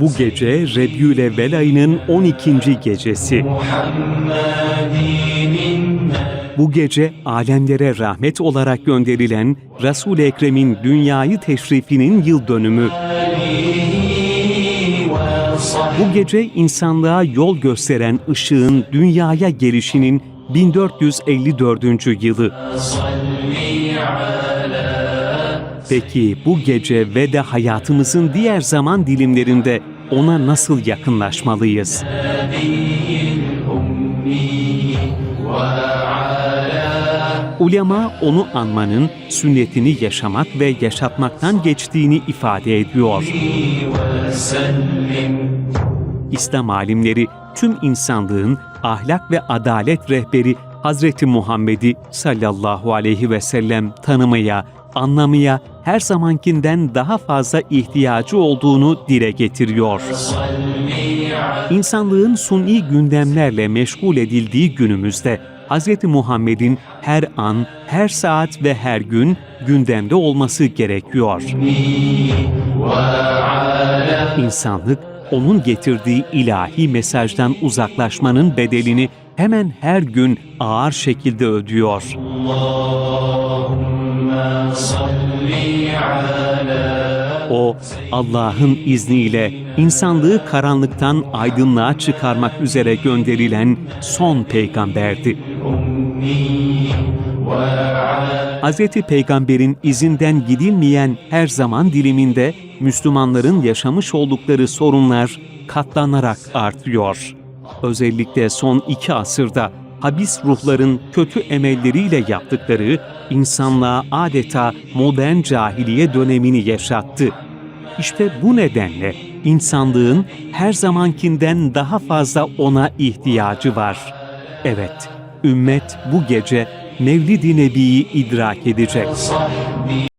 Bu gece Rebiyül ayının 12. gecesi. Bu gece alemlere rahmet olarak gönderilen Resul-i Ekrem'in dünyayı teşrifinin yıl dönümü. Bu gece insanlığa yol gösteren ışığın dünyaya gelişinin 1454. yılı. Peki bu gece ve de hayatımızın diğer zaman dilimlerinde ona nasıl yakınlaşmalıyız? Ulema onu anmanın sünnetini yaşamak ve yaşatmaktan geçtiğini ifade ediyor. İslam alimleri tüm insanlığın ahlak ve adalet rehberi Hazreti Muhammed'i sallallahu aleyhi ve sellem tanımaya, anlamaya her zamankinden daha fazla ihtiyacı olduğunu dile getiriyor. İnsanlığın suni gündemlerle meşgul edildiği günümüzde Hz. Muhammed'in her an, her saat ve her gün gündemde olması gerekiyor. İnsanlık onun getirdiği ilahi mesajdan uzaklaşmanın bedelini hemen her gün ağır şekilde ödüyor. O Allah'ın izniyle insanlığı karanlıktan aydınlığa çıkarmak üzere gönderilen son peygamberdi. Hz. Peygamber'in izinden gidilmeyen her zaman diliminde Müslümanların yaşamış oldukları sorunlar katlanarak artıyor. Özellikle son iki asırda habis ruhların kötü emelleriyle yaptıkları insanlığa adeta modern cahiliye dönemini yaşattı. İşte bu nedenle insanlığın her zamankinden daha fazla ona ihtiyacı var. Evet, ümmet bu gece Mevlid-i Nebi'yi idrak edecek.